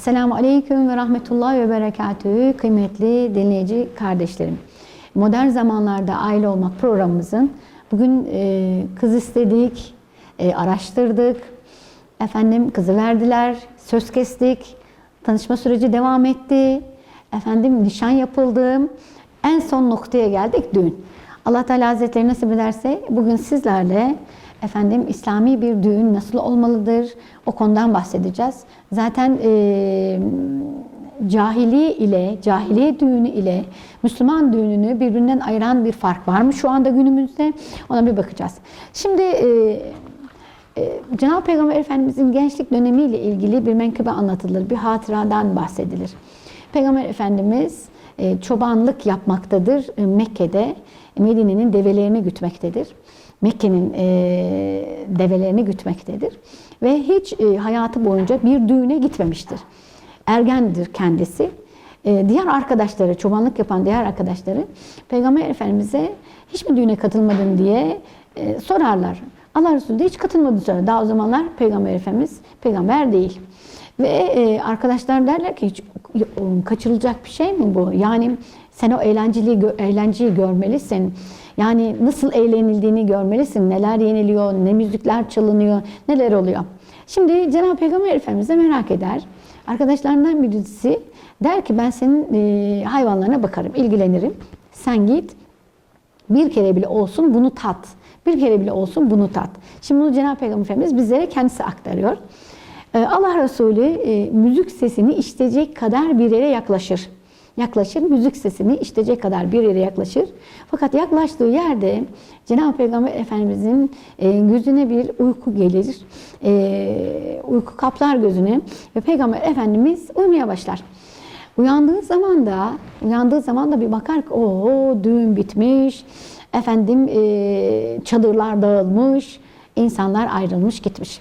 Selamun Aleyküm ve Rahmetullahi ve Berekatühü kıymetli dinleyici kardeşlerim. Modern zamanlarda aile olmak programımızın bugün e, kız istedik, e, araştırdık, efendim kızı verdiler, söz kestik, tanışma süreci devam etti, efendim nişan yapıldı, en son noktaya geldik düğün. Allah Teala Hazretleri nasip ederse bugün sizlerle efendim İslami bir düğün nasıl olmalıdır o konudan bahsedeceğiz. Zaten e, cahili ile, cahiliye düğünü ile Müslüman düğününü birbirinden ayıran bir fark var mı şu anda günümüzde? Ona bir bakacağız. Şimdi e, e, Cenab-ı Peygamber Efendimizin gençlik dönemiyle ilgili bir menkıbe anlatılır, bir hatıradan bahsedilir. Peygamber Efendimiz e, çobanlık yapmaktadır e, Mekke'de, Medine'nin develerini gütmektedir. Mekke'nin e, develerini gütmektedir. Ve hiç e, hayatı boyunca bir düğüne gitmemiştir. Ergendir kendisi. E, diğer arkadaşları, çobanlık yapan diğer arkadaşları Peygamber Efendimiz'e hiç mi düğüne katılmadın diye e, sorarlar. Allah Resulü de hiç katılmadı sonra. Daha o zamanlar Peygamber Efendimiz peygamber değil. Ve e, arkadaşlar derler ki hiç kaçırılacak bir şey mi bu? Yani sen o eğlenceli eğlenceyi görmelisin. Yani nasıl eğlenildiğini görmelisin. Neler yeniliyor, ne müzikler çalınıyor, neler oluyor. Şimdi Cenab-ı Peygamber Efendimiz de merak eder. Arkadaşlarından birisi der ki ben senin e, hayvanlarına bakarım, ilgilenirim. Sen git bir kere bile olsun bunu tat. Bir kere bile olsun bunu tat. Şimdi bunu Cenab-ı Peygamber Efendimiz bizlere kendisi aktarıyor. Allah Resulü e, müzik sesini işitecek kadar bir yere yaklaşır. Yaklaşır, müzik sesini işitecek kadar bir yere yaklaşır. Fakat yaklaştığı yerde Cenab-ı Peygamber Efendimizin e, gözüne bir uyku gelir. E, uyku kaplar gözüne ve Peygamber Efendimiz uyumaya başlar. Uyandığı zaman da uyandığı zaman da bir bakar ki o düğün bitmiş. Efendim e, çadırlar dağılmış, insanlar ayrılmış gitmiş.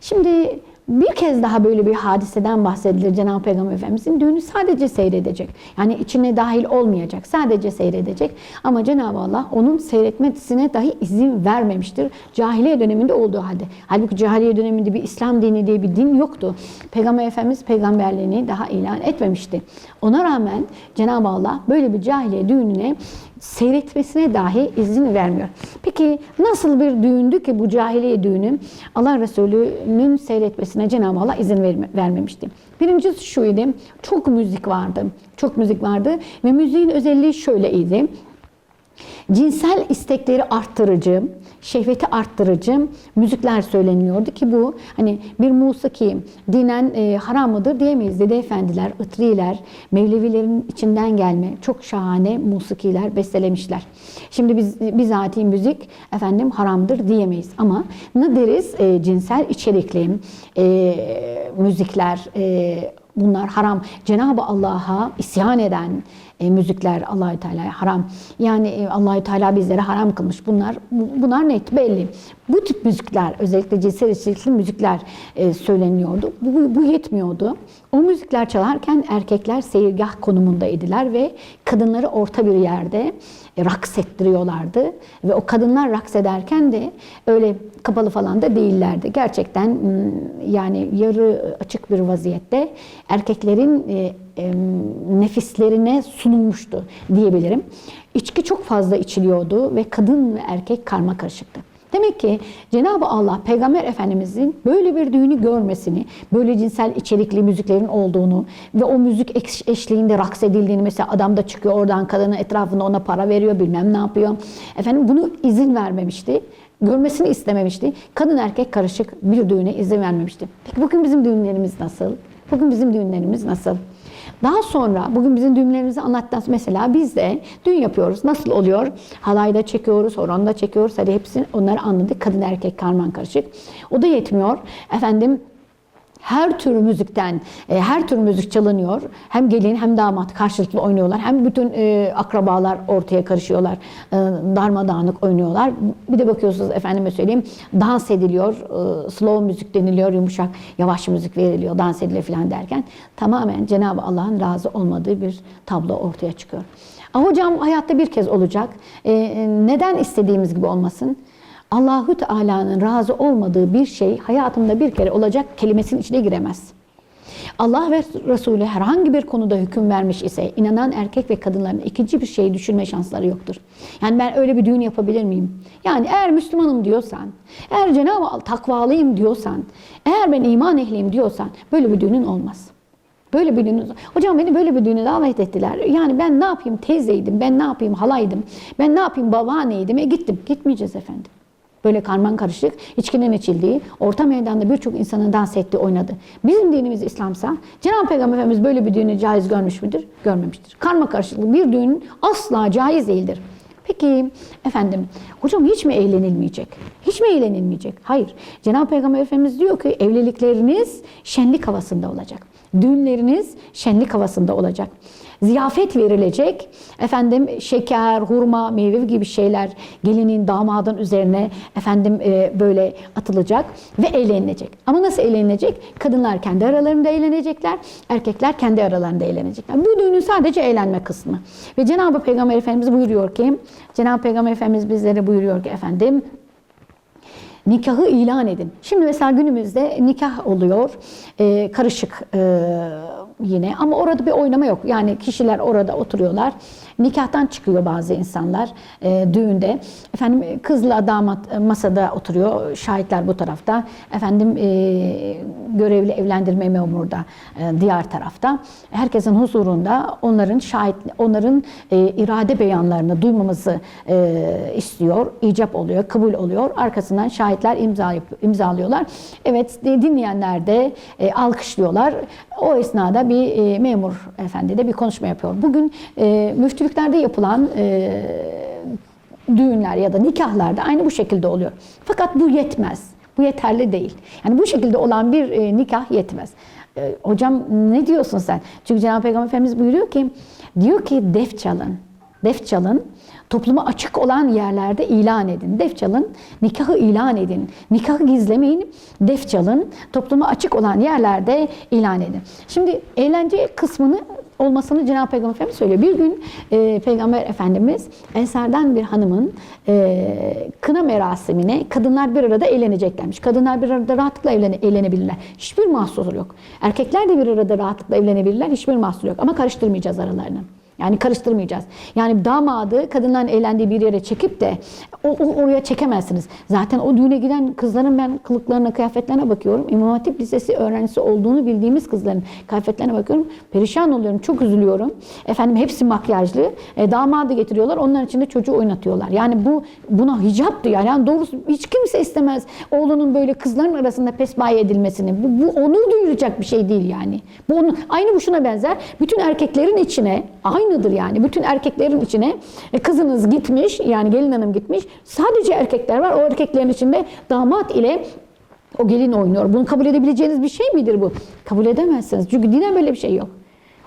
Şimdi bir kez daha böyle bir hadiseden bahsedilir Cenab-ı Peygamber Efendimizin düğünü sadece seyredecek. Yani içine dahil olmayacak. Sadece seyredecek. Ama Cenab-ı Allah onun seyretmesine dahi izin vermemiştir. Cahiliye döneminde olduğu halde. Halbuki cahiliye döneminde bir İslam dini diye bir din yoktu. Peygamber Efendimiz peygamberliğini daha ilan etmemişti. Ona rağmen Cenab-ı Allah böyle bir cahiliye düğününe seyretmesine dahi izin vermiyor. Peki nasıl bir düğündü ki bu cahiliye düğünü Allah Resulü'nün seyretmesine Cenab-ı Allah izin vermemişti. Birincisi şuydu, çok müzik vardı. Çok müzik vardı ve müziğin özelliği şöyleydi. Cinsel istekleri arttırıcı, şehveti arttırıcı müzikler söyleniyordu ki bu hani bir musiki dinen e, haram mıdır diyemeyiz. Dede efendiler, ıtriler, Mevlevilerin içinden gelme çok şahane musikiler bestelemişler. Şimdi biz bizatihi müzik efendim haramdır diyemeyiz ama ne deriz? E, cinsel içerikli e, müzikler, e, bunlar haram. Cenab-ı Allah'a isyan eden e, müzikler Allahü Teala'ya haram. Yani e, Allahü Teala bizlere haram kılmış. Bunlar bu, bunlar net belli. Bu tip müzikler özellikle cinsel içerikli müzikler e, söyleniyordu. Bu, bu yetmiyordu. O müzikler çalarken erkekler seyirgah konumundaydılar ve kadınları orta bir yerde e, raks ettiriyorlardı. Ve o kadınlar raks ederken de öyle kapalı falan da değillerdi. Gerçekten yani yarı açık bir vaziyette erkeklerin e, nefislerine sunulmuştu diyebilirim. İçki çok fazla içiliyordu ve kadın ve erkek karma karışıktı. Demek ki Cenab-ı Allah Peygamber Efendimizin böyle bir düğünü görmesini, böyle cinsel içerikli müziklerin olduğunu ve o müzik eşliğinde raks edildiğini mesela adam da çıkıyor oradan kadının etrafında ona para veriyor bilmem ne yapıyor. Efendim bunu izin vermemişti. Görmesini istememişti. Kadın erkek karışık bir düğüne izin vermemişti. Peki bugün bizim düğünlerimiz nasıl? Bugün bizim düğünlerimiz nasıl? Daha sonra bugün bizim düğünlerimizi anlattıktan mesela biz de düğün yapıyoruz. Nasıl oluyor? Halayda çekiyoruz, horonda çekiyoruz. Hadi hepsini onları anladık. Kadın erkek karman karışık. O da yetmiyor. Efendim her tür müzikten, e, her tür müzik çalınıyor. Hem gelin hem damat karşılıklı oynuyorlar. Hem bütün e, akrabalar ortaya karışıyorlar. E, darmadağınık oynuyorlar. Bir de bakıyorsunuz efendime söyleyeyim dans ediliyor. E, slow müzik deniliyor. Yumuşak, yavaş müzik veriliyor. Dans ediliyor falan derken tamamen Cenab-ı Allah'ın razı olmadığı bir tablo ortaya çıkıyor. Ama hocam hayatta bir kez olacak. E, neden istediğimiz gibi olmasın? Allahü Teala'nın razı olmadığı bir şey hayatımda bir kere olacak kelimesinin içine giremez. Allah ve Resulü herhangi bir konuda hüküm vermiş ise inanan erkek ve kadınların ikinci bir şey düşünme şansları yoktur. Yani ben öyle bir düğün yapabilir miyim? Yani eğer Müslümanım diyorsan, eğer Cenab-ı takvalıyım diyorsan, eğer ben iman ehliyim diyorsan böyle bir düğünün olmaz. Böyle bir düğünü, hocam beni böyle bir düğüne davet ettiler. Yani ben ne yapayım teyzeydim, ben ne yapayım halaydım, ben ne yapayım babaanneydim. E gittim, gitmeyeceğiz efendim. Böyle karman karışık, içkinin içildiği, orta meydanda birçok insanın dans ettiği, oynadı. Bizim dinimiz İslamsa, Cenab-ı Peygamber Efendimiz böyle bir düğünü caiz görmüş müdür? Görmemiştir. Karma karışıklı bir düğün asla caiz değildir. Peki efendim hocam hiç mi eğlenilmeyecek? Hiç mi eğlenilmeyecek? Hayır. Cenab-ı Peygamber Efendimiz diyor ki evlilikleriniz şenlik havasında olacak. Düğünleriniz şenlik havasında olacak. Ziyafet verilecek. Efendim şeker, hurma, meyve gibi şeyler gelinin, damadın üzerine efendim e, böyle atılacak ve eğlenilecek. Ama nasıl eğlenilecek? Kadınlar kendi aralarında eğlenecekler, erkekler kendi aralarında eğlenecekler. Bu düğünün sadece eğlenme kısmı. Ve Cenab-ı Peygamber Efendimiz buyuruyor ki, Cenab-ı Peygamber Efendimiz bizlere buyuruyor ki efendim nikahı ilan edin. Şimdi mesela günümüzde nikah oluyor, e, karışık e, yine ama orada bir oynama yok. Yani kişiler orada oturuyorlar. Nikahtan çıkıyor bazı insanlar e, düğünde. Efendim kızla damat e, masada oturuyor. Şahitler bu tarafta. Efendim e, görevli evlendirme memuru da e, diğer tarafta. Herkesin huzurunda onların şahit onların e, irade beyanlarını duymamızı e, istiyor. icap oluyor, kabul oluyor. Arkasından şahitler imza imzalıyorlar. Evet dinleyenler de e, alkışlıyorlar. O esnada bir e, memur efendi de bir konuşma yapıyor. Bugün e, müftülüklerde yapılan e, düğünler ya da nikahlarda aynı bu şekilde oluyor. Fakat bu yetmez. Bu yeterli değil. Yani bu şekilde olan bir e, nikah yetmez. E, hocam ne diyorsun sen? Çünkü Cenab-ı Peygamber Efendimiz buyuruyor ki diyor ki def çalın. Def çalın. Topluma açık olan yerlerde ilan edin. Def çalın, nikahı ilan edin. Nikahı gizlemeyin, def çalın. Topluma açık olan yerlerde ilan edin. Şimdi eğlence kısmını olmasını Cenab-ı Peygamber Efendimiz söylüyor. Bir gün e, Peygamber Efendimiz Ensar'dan bir hanımın e, kına merasimine kadınlar bir arada eğleneceklermiş. Kadınlar bir arada rahatlıkla evlene, eğlenebilirler. Hiçbir mahsur yok. Erkekler de bir arada rahatlıkla evlenebilirler. Hiçbir mahsur yok. Ama karıştırmayacağız aralarını. Yani karıştırmayacağız. Yani damadı kadınların eğlendiği bir yere çekip de o, o- oraya çekemezsiniz. Zaten o düğüne giden kızların ben kılıklarına, kıyafetlerine bakıyorum. İmam Hatip Lisesi öğrencisi olduğunu bildiğimiz kızların kıyafetlerine bakıyorum. Perişan oluyorum, çok üzülüyorum. Efendim hepsi makyajlı. E, damadı getiriyorlar, onların içinde çocuğu oynatıyorlar. Yani bu buna hicap diyor. Yani doğrusu hiç kimse istemez oğlunun böyle kızların arasında pespaye edilmesini. Bu, bu onur duyulacak bir şey değil yani. Bu onun, aynı bu şuna benzer. Bütün erkeklerin içine aynıdır yani. Bütün erkeklerin içine e, kızınız gitmiş yani gelin hanım gitmiş. Sadece erkekler var. O erkeklerin içinde damat ile o gelin oynuyor. Bunu kabul edebileceğiniz bir şey midir bu? Kabul edemezsiniz. Çünkü dinen böyle bir şey yok.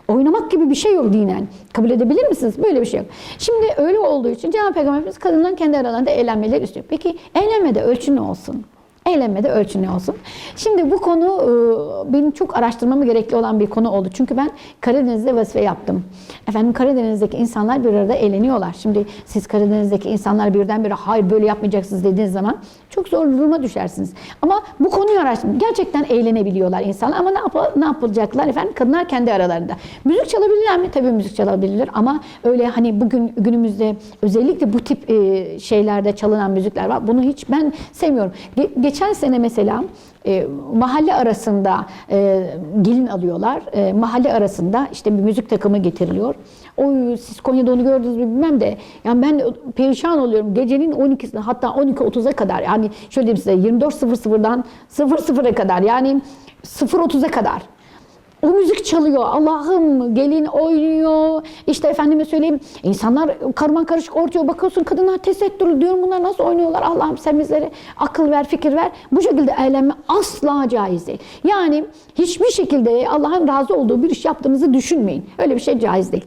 Oynamak gibi bir şey yok dinen. Kabul edebilir misiniz? Böyle bir şey yok. Şimdi öyle olduğu için Cenab-ı Peygamberimiz kadınların kendi aralarında eğlenmeleri istiyor. Peki eğlenmede ölçü ne olsun? Eğlenmede ölçü ne olsun? Şimdi bu konu e, benim çok araştırmamı gerekli olan bir konu oldu. Çünkü ben Karadeniz'de vazife yaptım. Efendim Karadeniz'deki insanlar bir arada eğleniyorlar. Şimdi siz Karadeniz'deki insanlar birdenbire hayır böyle yapmayacaksınız dediğiniz zaman çok zor duruma düşersiniz. Ama bu konuyu araştırdım. Gerçekten eğlenebiliyorlar insanlar ama ne, yap ne yapılacaklar efendim? Kadınlar kendi aralarında. Müzik çalabilirler mi? Tabii müzik çalabilirler ama öyle hani bugün günümüzde özellikle bu tip e, şeylerde çalınan müzikler var. Bunu hiç ben sevmiyorum. Ge- geçen sene mesela e, mahalle arasında e, gelin alıyorlar. E, mahalle arasında işte bir müzik takımı getiriliyor. Oy siz Konya'da onu gördünüz mü bilmem de. Yani ben perişan oluyorum. Gecenin 12'sine hatta 12.30'a kadar yani şöyle diyeyim size 24.00'dan 00'a kadar yani 0.30'a kadar. O müzik çalıyor. Allah'ım gelin oynuyor. İşte efendime söyleyeyim insanlar karman karışık ortaya bakıyorsun. Kadınlar tesettürlü diyorum bunlar nasıl oynuyorlar. Allah'ım sen bizlere akıl ver, fikir ver. Bu şekilde eğlenme asla caiz değil. Yani hiçbir şekilde Allah'ın razı olduğu bir iş yaptığınızı düşünmeyin. Öyle bir şey caiz değil.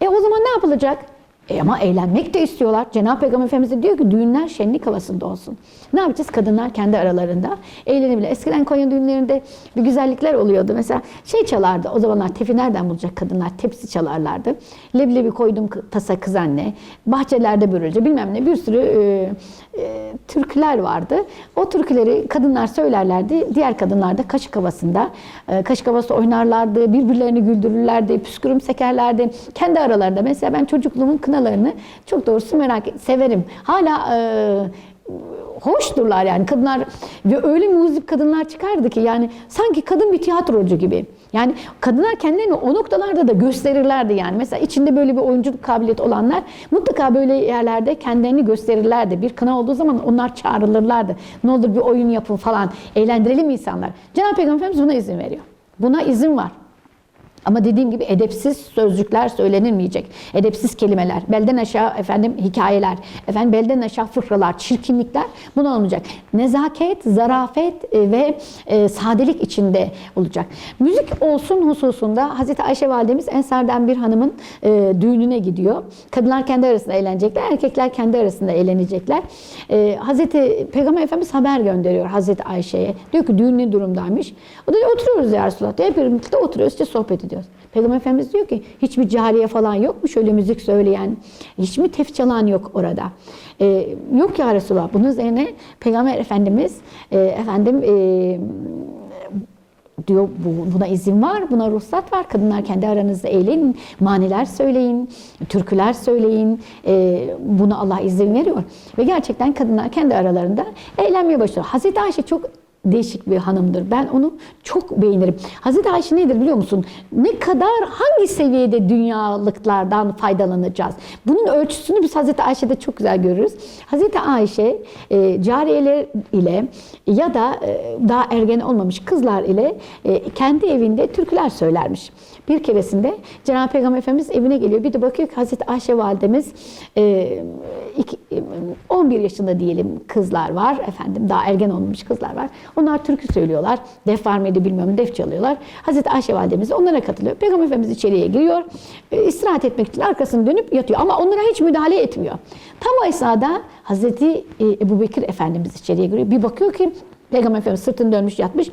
E o zaman ne yapılacak? E ama eğlenmek de istiyorlar. Cenab-ı Peygamber Efendimiz de diyor ki düğünler şenlik havasında olsun. Ne yapacağız? Kadınlar kendi aralarında eğlenebilir. Eskiden Konya düğünlerinde bir güzellikler oluyordu. Mesela şey çalardı. O zamanlar tefi nereden bulacak kadınlar? Tepsi çalarlardı. Leblebi koydum tasa kız anne. Bahçelerde börülce bilmem ne bir sürü e, e, türküler vardı. O türküleri kadınlar söylerlerdi. Diğer kadınlar da kaşık havasında e, kaşık havası oynarlardı. Birbirlerini güldürürlerdi. Püskürüm sekerlerdi. Kendi aralarında. Mesela ben çocukluğumun kınalarını çok doğrusu merak severim. Hala e, hoşturlar yani kadınlar ve öyle müzik kadınlar çıkardı ki yani sanki kadın bir tiyatrocu gibi. Yani kadınlar kendilerini o noktalarda da gösterirlerdi yani. Mesela içinde böyle bir oyunculuk kabiliyeti olanlar mutlaka böyle yerlerde kendilerini gösterirlerdi. Bir kına olduğu zaman onlar çağrılırlardı. Ne olur bir oyun yapın falan. Eğlendirelim insanlar. Cenab-ı Peygamber Efendimiz buna izin veriyor. Buna izin var. Ama dediğim gibi edepsiz sözcükler söylenilmeyecek. Edepsiz kelimeler, belden aşağı efendim hikayeler, efendim belden aşağı fıkralar, çirkinlikler buna olmayacak. Nezaket, zarafet e, ve e, sadelik içinde olacak. Müzik olsun hususunda Hazreti Ayşe validemiz Ensar'dan bir hanımın e, düğününe gidiyor. Kadınlar kendi arasında eğlenecekler, erkekler kendi arasında eğlenecekler. E, Hazreti Peygamber Efendimiz haber gönderiyor Hazreti Ayşe'ye. Diyor ki düğün ne durumdaymış? O da diyor, oturuyoruz ya Resulallah. diyor. Hep birlikte oturuyoruz işte sohbet ediyoruz. Peygamber Efendimiz diyor ki hiçbir cariye falan yok mu şöyle müzik söyleyen? Hiç mi tef çalan yok orada? Ee, yok ya Resulallah. Bunun üzerine Peygamber Efendimiz e, efendim e, diyor bu, buna izin var, buna ruhsat var. Kadınlar kendi aranızda eğlenin, maniler söyleyin, türküler söyleyin. Ee, buna Allah izin veriyor. Ve gerçekten kadınlar kendi aralarında eğlenmeye başlıyor. Hazreti Ayşe çok değişik bir hanımdır. Ben onu çok beğenirim. Hazreti Ayşe nedir biliyor musun? Ne kadar hangi seviyede dünyalıklardan faydalanacağız? Bunun ölçüsünü biz Hazreti Ayşe'de çok güzel görürüz. Hazreti Ayşe e, cariyeler ile ya da e, daha ergen olmamış kızlar ile e, kendi evinde türküler söylermiş. Bir keresinde Cenab-ı Peygamber Efendimiz evine geliyor. Bir de bakıyor ki Hazreti Ayşe validemiz e, iki- e, 11 yaşında diyelim kızlar var. Efendim daha ergen olmamış kızlar var. Onlar türkü söylüyorlar. Def var mıydı bilmiyorum. Def çalıyorlar. Hazreti Ayşe validemiz de onlara katılıyor. Peygamber Efendimiz içeriye giriyor. E, istirahat etmek için arkasını dönüp yatıyor. Ama onlara hiç müdahale etmiyor. Tam o esnada Hazreti e, Ebu Bekir Efendimiz içeriye giriyor. Bir bakıyor ki Peygamber Efendimiz sırtını dönmüş yatmış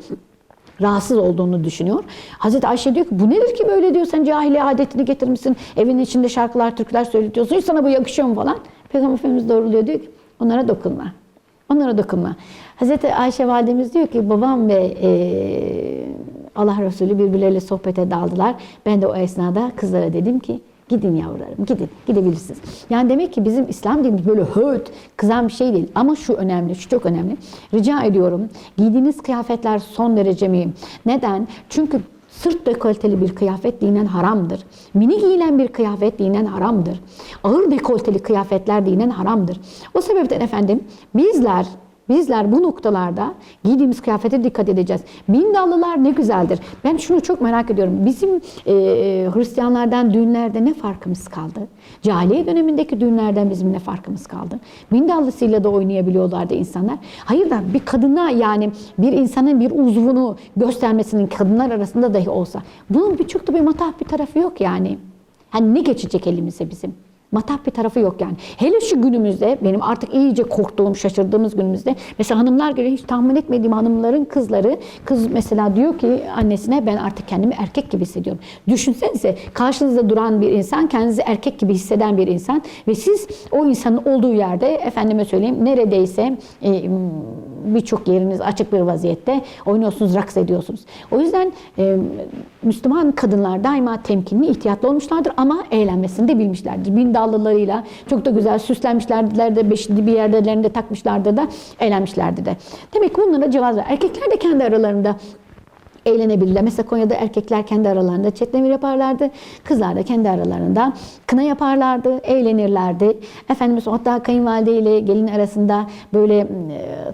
rahatsız olduğunu düşünüyor. Hazreti Ayşe diyor ki bu nedir ki böyle diyor sen cahiliye adetini getirmişsin. Evin içinde şarkılar, türküler söyletiyorsun. Hiç sana bu yakışıyor mu falan. Peygamber Efendimiz doğruluyor diyor ki onlara dokunma. Onlara dokunma. Hazreti Ayşe validemiz diyor ki babam ve eee, Allah Resulü birbirleriyle sohbete daldılar. Ben de o esnada kızlara dedim ki Gidin yavrularım, gidin, gidebilirsiniz. Yani demek ki bizim İslam dinimiz böyle höt, kızan bir şey değil. Ama şu önemli, şu çok önemli. Rica ediyorum, giydiğiniz kıyafetler son derece mühim. Neden? Çünkü sırt dekolteli bir kıyafet dinen haramdır. Mini giyilen bir kıyafet dinen haramdır. Ağır dekolteli kıyafetler dinen haramdır. O sebepten efendim bizler Bizler bu noktalarda giydiğimiz kıyafete dikkat edeceğiz. Bindallılar ne güzeldir. Ben şunu çok merak ediyorum. Bizim e, Hristiyanlardan düğünlerde ne farkımız kaldı? Cahiliye dönemindeki düğünlerden bizim ne farkımız kaldı? Bindallısıyla da oynayabiliyorlardı insanlar. Hayır da bir kadına yani bir insanın bir uzvunu göstermesinin kadınlar arasında dahi olsa bunun bir da bir matah bir tarafı yok yani. Hani ne geçecek elimize bizim? Matah bir tarafı yok yani. Hele şu günümüzde benim artık iyice korktuğum, şaşırdığımız günümüzde mesela hanımlar göre hiç tahmin etmediğim hanımların kızları kız mesela diyor ki annesine ben artık kendimi erkek gibi hissediyorum. Düşünsenize karşınızda duran bir insan kendinizi erkek gibi hisseden bir insan ve siz o insanın olduğu yerde efendime söyleyeyim neredeyse e, birçok yeriniz açık bir vaziyette oynuyorsunuz, raks ediyorsunuz. O yüzden e, Müslüman kadınlar daima temkinli, ihtiyatlı olmuşlardır ama eğlenmesini de bilmişlerdir. Bindallılarıyla çok da güzel süslenmişlerdiler de beşli bir yerdelerinde takmışlardı da eğlenmişlerdi de. Demek ki bunlara cevaz var. Erkekler de kendi aralarında eğlenebilirler. Mesela Konya'da erkekler kendi aralarında çetlemir yaparlardı. Kızlar da kendi aralarında kına yaparlardı, eğlenirlerdi. Efendimiz hatta kayınvalide ile gelin arasında böyle e,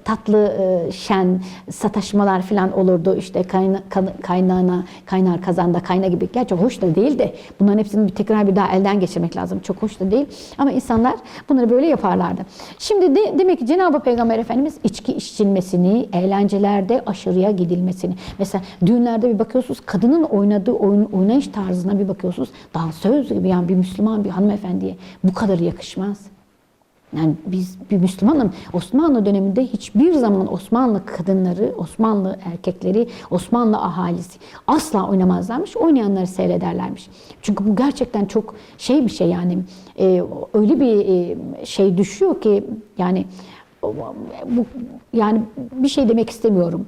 tatlı e, şen sataşmalar falan olurdu. İşte kayna, kaynağına, kaynar kazanda kayna gibi. Gerçi hoş da değil de bunların hepsini bir tekrar bir daha elden geçirmek lazım. Çok hoş da değil. Ama insanlar bunları böyle yaparlardı. Şimdi de, demek ki Cenab-ı Peygamber Efendimiz içki içilmesini, eğlencelerde aşırıya gidilmesini. Mesela düğünlerde bir bakıyorsunuz kadının oynadığı oyun, oynayış tarzına bir bakıyorsunuz. Dansöz gibi yani bir Müslüman bir hanımefendiye bu kadar yakışmaz. Yani biz bir Müslümanım. Osmanlı döneminde hiçbir zaman Osmanlı kadınları, Osmanlı erkekleri, Osmanlı ahalisi asla oynamazlarmış. Oynayanları seyrederlermiş. Çünkü bu gerçekten çok şey bir şey yani e, öyle bir e, şey düşüyor ki yani bu yani bir şey demek istemiyorum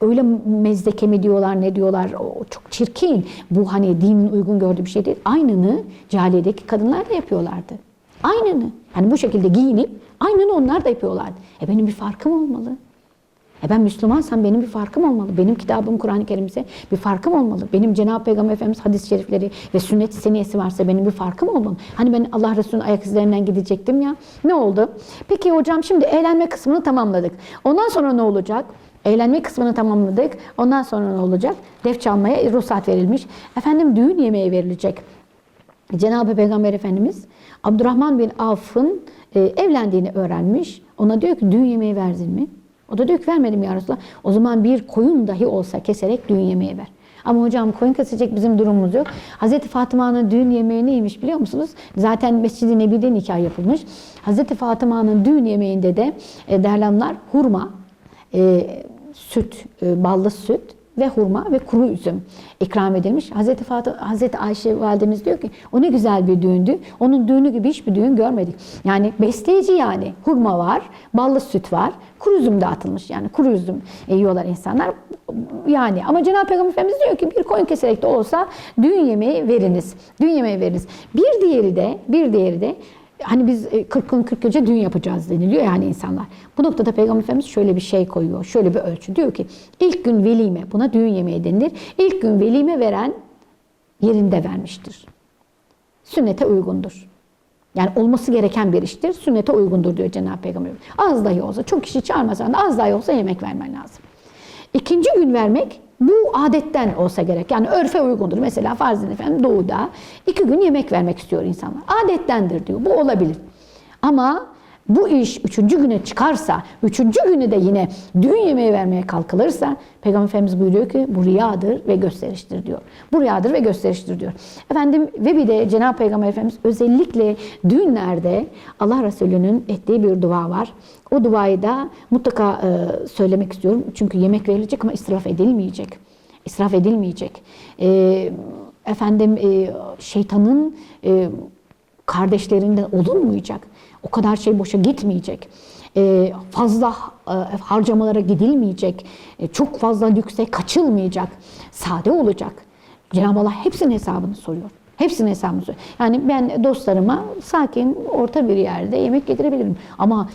öyle mezdeke mi diyorlar ne diyorlar o çok çirkin. Bu hani dinin uygun gördüğü bir şey değil. Aynını cahiliyedeki kadınlar da yapıyorlardı. Aynını. Hani bu şekilde giyinip aynını onlar da yapıyorlardı. E benim bir farkım olmalı. E ben Müslümansam benim bir farkım olmalı. Benim kitabım Kur'an-ı Kerim'se bir farkım olmalı. Benim Cenab-ı Peygamber Efendimiz hadis-i şerifleri ve sünnet seniyesi varsa benim bir farkım olmalı. Hani ben Allah Resulü'nün ayak izlerinden gidecektim ya. Ne oldu? Peki hocam şimdi eğlenme kısmını tamamladık. Ondan sonra ne olacak? Eğlenme kısmını tamamladık. Ondan sonra ne olacak? Def çalmaya ruhsat verilmiş. Efendim düğün yemeği verilecek. Cenab-ı Peygamber Efendimiz Abdurrahman bin Avf'ın e, evlendiğini öğrenmiş. Ona diyor ki düğün yemeği verdin mi? O da diyor ki vermedim ya Resulallah. O zaman bir koyun dahi olsa keserek düğün yemeği ver. Ama hocam koyun kesecek bizim durumumuz yok. Hazreti Fatıma'nın düğün yemeği neymiş biliyor musunuz? Zaten Mescid-i Nebi'de nikah yapılmış. Hazreti Fatıma'nın düğün yemeğinde de e, derlamlar hurma, e, süt, e, ballı süt ve hurma ve kuru üzüm ikram edilmiş. Hazreti Fatih, Hazreti Ayşe validemiz diyor ki o ne güzel bir düğündü. Onun düğünü gibi hiçbir düğün görmedik. Yani besleyici yani. Hurma var, ballı süt var, kuru üzüm dağıtılmış. Yani kuru üzüm yiyorlar insanlar. Yani ama Cenab-ı Peygamber Efendimiz diyor ki bir koyun keserek de olsa düğün yemeği veriniz. Düğün yemeği veriniz. Bir diğeri de, bir diğeri de Hani biz 40 gün 40 gece düğün yapacağız deniliyor yani insanlar. Bu noktada Peygamber Efendimiz şöyle bir şey koyuyor. Şöyle bir ölçü. Diyor ki ilk gün velime buna düğün yemeği denilir. İlk gün velime veren yerinde vermiştir. Sünnete uygundur. Yani olması gereken bir iştir. Sünnete uygundur diyor Cenab-ı Peygamber. Az dahi olsa çok kişi çağırmasan da az dahi olsa yemek vermen lazım. İkinci gün vermek bu adetten olsa gerek. Yani örfe uygundur. Mesela farzın efendim doğuda iki gün yemek vermek istiyor insanlar. Adettendir diyor. Bu olabilir. Ama bu iş üçüncü güne çıkarsa, üçüncü günü de yine düğün yemeği vermeye kalkılırsa Peygamber Efendimiz buyuruyor ki bu riyadır ve gösteriştir diyor. Bu riyadır ve gösteriştir diyor. Efendim ve bir de Cenab-ı Peygamber Efendimiz özellikle düğünlerde Allah Resulü'nün ettiği bir dua var. O duayı da mutlaka e, söylemek istiyorum. Çünkü yemek verilecek ama israf edilmeyecek. İsraf edilmeyecek. E, efendim e, şeytanın e, kardeşlerinden olunmayacak. O kadar şey boşa gitmeyecek. E, fazla e, harcamalara gidilmeyecek. E, çok fazla lükse kaçılmayacak. Sade olacak. Cenab-ı Allah hepsinin hesabını soruyor. Hepsinin hesabını soruyor. Yani ben dostlarıma sakin, orta bir yerde yemek getirebilirim. Ama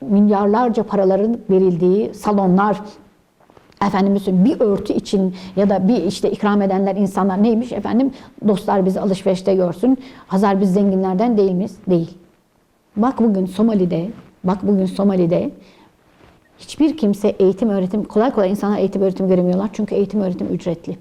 milyarlarca paraların verildiği salonlar, efendim bir örtü için ya da bir işte ikram edenler insanlar neymiş efendim dostlar bizi alışverişte görsün. Hazar biz zenginlerden değil miyiz? Değil. Bak bugün Somali'de, bak bugün Somali'de hiçbir kimse eğitim öğretim kolay kolay insanlar eğitim öğretim göremiyorlar çünkü eğitim öğretim ücretli.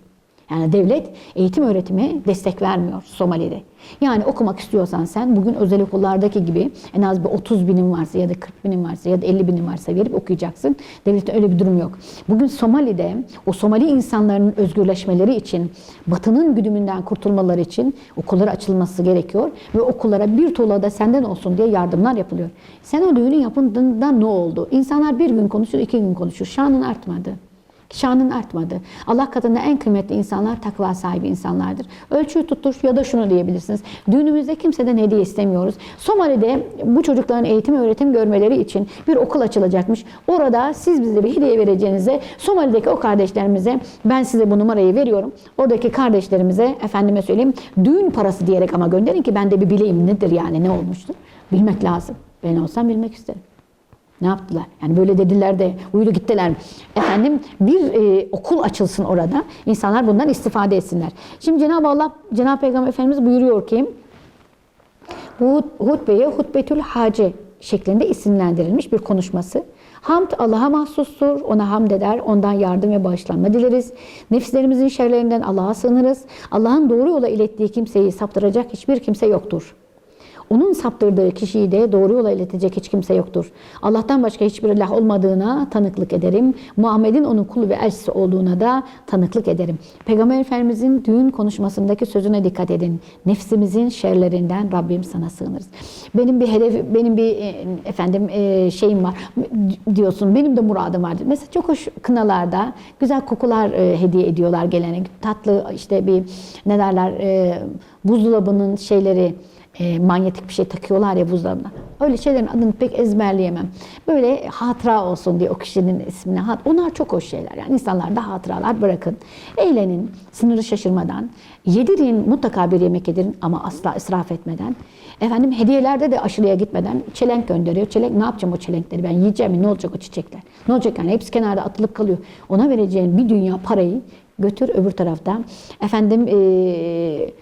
Yani devlet eğitim öğretime destek vermiyor Somali'de. Yani okumak istiyorsan sen bugün özel okullardaki gibi en az bir 30 binin varsa ya da 40 binin varsa ya da 50 binin varsa verip okuyacaksın. Devlette öyle bir durum yok. Bugün Somali'de o Somali insanların özgürleşmeleri için, batının güdümünden kurtulmaları için okullar açılması gerekiyor. Ve okullara bir tuğla da senden olsun diye yardımlar yapılıyor. Sen o düğünü yapındığında ne oldu? İnsanlar bir gün konuşur, iki gün konuşur. Şanın artmadı. Şanın artmadı. Allah katında en kıymetli insanlar takva sahibi insanlardır. Ölçüyü tuttur ya da şunu diyebilirsiniz. Düğünümüzde kimseden hediye istemiyoruz. Somali'de bu çocukların eğitim öğretim görmeleri için bir okul açılacakmış. Orada siz bize bir hediye vereceğinize Somali'deki o kardeşlerimize ben size bu numarayı veriyorum. Oradaki kardeşlerimize efendime söyleyeyim düğün parası diyerek ama gönderin ki ben de bir bileyim nedir yani ne olmuştur. Bilmek lazım. Ben olsam bilmek isterim. Ne yaptılar? Yani böyle dediler de uyudu gittiler. Efendim bir e, okul açılsın orada. İnsanlar bundan istifade etsinler. Şimdi Cenab-ı Allah, Cenab-ı Peygamber Efendimiz buyuruyor ki bu hutbeye hutbetül hace şeklinde isimlendirilmiş bir konuşması. Hamd Allah'a mahsustur. Ona hamd eder. Ondan yardım ve bağışlanma dileriz. Nefislerimizin şerlerinden Allah'a sığınırız. Allah'ın doğru yola ilettiği kimseyi saptıracak hiçbir kimse yoktur. Onun saptırdığı kişiyi de doğru yola iletecek hiç kimse yoktur. Allah'tan başka hiçbir ilah olmadığına tanıklık ederim. Muhammed'in onun kulu ve elçisi olduğuna da tanıklık ederim. Peygamber Efendimizin düğün konuşmasındaki sözüne dikkat edin. Nefsimizin şerlerinden Rabbim sana sığınırız. Benim bir hedef, benim bir e, efendim e, şeyim var diyorsun. Benim de muradım vardır. Mesela çok hoş kınalarda güzel kokular e, hediye ediyorlar gelene. Tatlı işte bir ne derler buzdolabının şeyleri e, manyetik bir şey takıyorlar ya buzdolabına. Öyle şeylerin adını pek ezberleyemem. Böyle hatıra olsun diye o kişinin ismine. Onlar çok hoş şeyler. Yani insanlarda hatıralar bırakın. Eğlenin, sınırı şaşırmadan. Yedirin, mutlaka bir yemek yedirin ama asla israf etmeden. Efendim hediyelerde de aşırıya gitmeden çelenk gönderiyor. Çelenk ne yapacağım o çelenkleri ben yiyeceğim mi? Ne olacak o çiçekler? Ne olacak yani? Hepsi kenarda atılıp kalıyor. Ona vereceğin bir dünya parayı götür öbür tarafta. Efendim eee,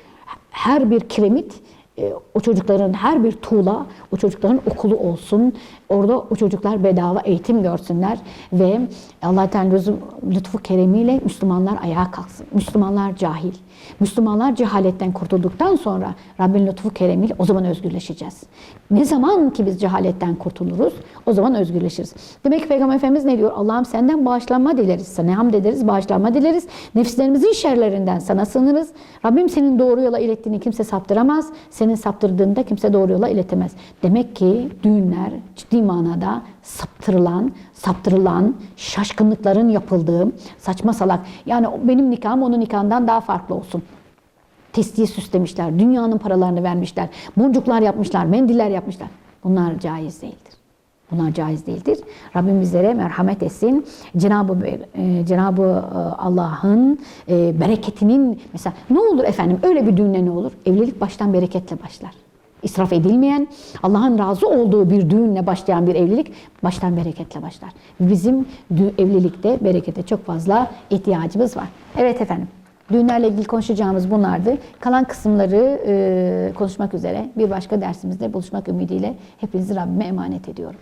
her bir kiremit e, o çocukların her bir tuğla o çocukların okulu olsun. Orada o çocuklar bedava eğitim görsünler ve Allah Teala lütfu keremiyle Müslümanlar ayağa kalksın. Müslümanlar cahil. Müslümanlar cehaletten kurtulduktan sonra Rabbin lütfu keremiyle o zaman özgürleşeceğiz. Ne zaman ki biz cehaletten kurtuluruz o zaman özgürleşiriz. Demek ki Peygamber Efendimiz ne diyor? Allah'ım senden bağışlanma dileriz. Sana hamd ederiz, bağışlanma dileriz. Nefislerimizin şerlerinden sana sığınırız. Rabbim senin doğru yola ilettiğini kimse saptıramaz. Senin saptırdığında kimse doğru yola iletemez. Demek ki düğünler ciddi manada saptırılan, saptırılan, şaşkınlıkların yapıldığı saçma salak. Yani benim nikahım onun nikahından daha farklı olsun. Testiye süslemişler, dünyanın paralarını vermişler, boncuklar yapmışlar, mendiller yapmışlar. Bunlar caiz değildir. Bunlar caiz değildir. Rabbim bizlere merhamet etsin. Cenab-ı e, Cenab-ı e, Allah'ın e, bereketinin mesela ne olur efendim öyle bir düğünle ne olur? Evlilik baştan bereketle başlar. İsraf edilmeyen, Allah'ın razı olduğu bir düğünle başlayan bir evlilik baştan bereketle başlar. Bizim evlilikte berekete çok fazla ihtiyacımız var. Evet efendim. Düğünlerle ilgili konuşacağımız bunlardı. Kalan kısımları e, konuşmak üzere bir başka dersimizde buluşmak ümidiyle hepinizi Rabbime emanet ediyorum.